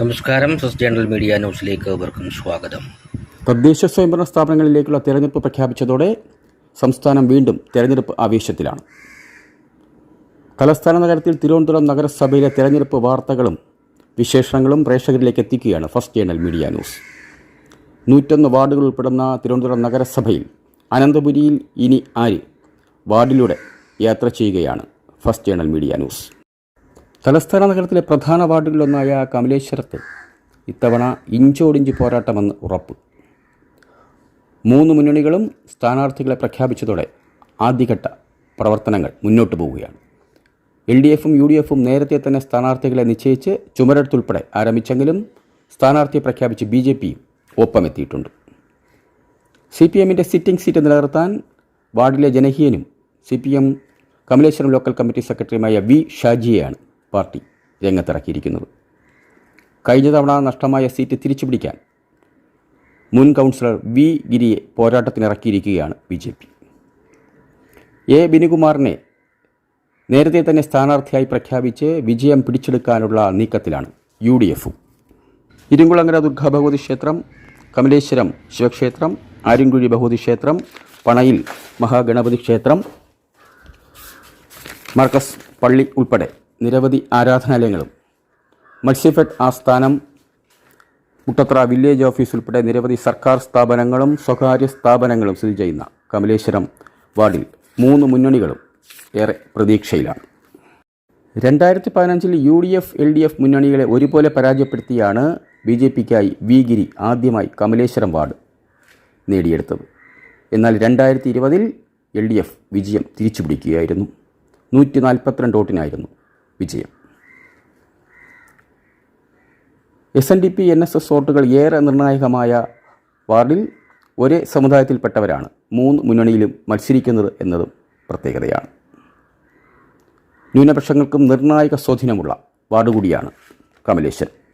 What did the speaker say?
നമസ്കാരം സസ് journal media ന്യൂസിലേക്ക് ഏവർക്കും സ്വാഗതം. തദ്ദേശ സ്വയംഭരണ സ്ഥാപനങ്ങളിലേക്കുള്ള തെരഞ്ഞെടുപ്പ് പ്രഖ്യാപിച്ചതോടെ സംസ്ഥാനം വീണ്ടും തെരഞ്ഞെടുപ്പ് ആവേശത്തിലാണ്. തലസ്ഥാന നഗരത്തിൽ തിരുവനന്തപുരം നഗരസഭയിലെ തെരഞ്ഞെടുപ്പ് വാർത്തകളും വിശേഷങ്ങളും പ്രേക്ഷകരിലേക്ക് എത്തിക്കുകയാണ് ഫസ്റ്റ് ജേണൽ മീഡിയ ന്യൂസ്. നൂറ്റൊന്ന് വാർഡുകൾ ഉൾപ്പെടുന്ന തിരുവനന്തപുരം നഗരസഭയിൽ അനന്തപുരിയിൽ ഇനി ആര് വാർഡിലൂടെ യാത്ര ചെയ്യുകയാണ് ഫസ്റ്റ് ജേണൽ മീഡിയ ന്യൂസ്. തലസ്ഥാന നഗരത്തിലെ പ്രധാന വാർഡുകളിലൊന്നായ കമലേശ്വരത്ത് ഇത്തവണ ഇഞ്ചോടിഞ്ച് പോരാട്ടമെന്ന് ഉറപ്പ്. മൂന്ന് മുന്നണികളും സ്ഥാനാർത്ഥികളെ പ്രഖ്യാപിച്ചതോടെ ആദ്യഘട്ട പ്രവർത്തനങ്ങൾ മുന്നോട്ട് പോവുകയാണ്. എൽ ഡി എഫും യു ഡി എഫും നേരത്തെ തന്നെ സ്ഥാനാർത്ഥികളെ നിശ്ചയിച്ച് ചുമരെടുത്തുൾപ്പെടെ ആരംഭിച്ചെങ്കിലും സ്ഥാനാർത്ഥിയെ പ്രഖ്യാപിച്ച് ബി ജെ പിയും ഒപ്പമെത്തിയിട്ടുണ്ട്. സി പി എമ്മിന്റെ സിറ്റിംഗ് സീറ്റ് നിലനിർത്താൻ വാർഡിലെ ജനഹീയനും C P M Kamaleswaram local committee സെക്രട്ടറിയുമായ വി ഷാജിയെയാണ് പാർട്ടി രംഗത്തിറക്കിയിരിക്കുന്നത്. കഴിഞ്ഞ തവണ നഷ്ടമായ സീറ്റ് തിരിച്ചുപിടിക്കാൻ മുൻ കൗൺസിലർ വി ഗിരിയെ പോരാട്ടത്തിനിറക്കിയിരിക്കുകയാണ് ബി ജെ പി. എ ബിനുകുമാറിനെ നേരത്തെ തന്നെ സ്ഥാനാർത്ഥിയായി പ്രഖ്യാപിച്ച് വിജയം പിടിച്ചെടുക്കാനുള്ള നീക്കത്തിലാണ് യു ഡി എഫും. ഇരുങ്കുളങ്ങര ദുർഗാ ഭഗവതി ക്ഷേത്രം കമലേശ്വരം ശിവക്ഷേത്രം ആര്യൻകുഴി ഭഗവതി ക്ഷേത്രം പണയിൽ മഹാഗണപതി ക്ഷേത്രം മർക്കസ് പള്ളി ഉൾപ്പെടെ നിരവധി ആരാധനാലയങ്ങളും. മത്സ്യഫെഡ് ആസ്ഥാനം മുട്ടത്ര വില്ലേജ് ഓഫീസ് ഉൾപ്പെടെ നിരവധി സർക്കാർ സ്ഥാപനങ്ങളും സ്വകാര്യ സ്ഥാപനങ്ങളും സ്ഥിതി ചെയ്യുന്ന കമലേശ്വരം വാർഡിൽ മൂന്ന് മുന്നണികളും ഏറെ പ്രതീക്ഷയിലാണ്. രണ്ടായിരത്തി പതിനഞ്ചിൽ U D F L D F മുന്നണികളെ ഒരുപോലെ പരാജയപ്പെടുത്തിയാണ് ബി ജെ പിക്കായി വി ഗിരി ആദ്യമായി കമലേശ്വരം വാർഡ് നേടിയെടുത്തത്. എന്നാൽ രണ്ടായിരത്തി ഇരുപതിൽ എൽ ഡി എഫ് വിജയം തിരിച്ചുപിടിക്കുകയായിരുന്നു. നൂറ്റി നാൽപ്പത്തിരണ്ട് വോട്ടിനായിരുന്നു. വിജയം. S N D P N S S വോട്ടുകൾ ഏറെ നിർണായകമായ വാർഡിൽ ഒരേ സമുദായത്തിൽപ്പെട്ടവരാണ്. മൂന്ന് മുന്നണിയിലും മത്സരിക്കുന്നത് എന്നതും പ്രത്യേകതയാണ്. ന്യൂനപക്ഷങ്ങൾക്കും നിർണായക സ്വാധീനമുള്ള വാർഡ് കൂടിയാണ് കമലേശ്വരം.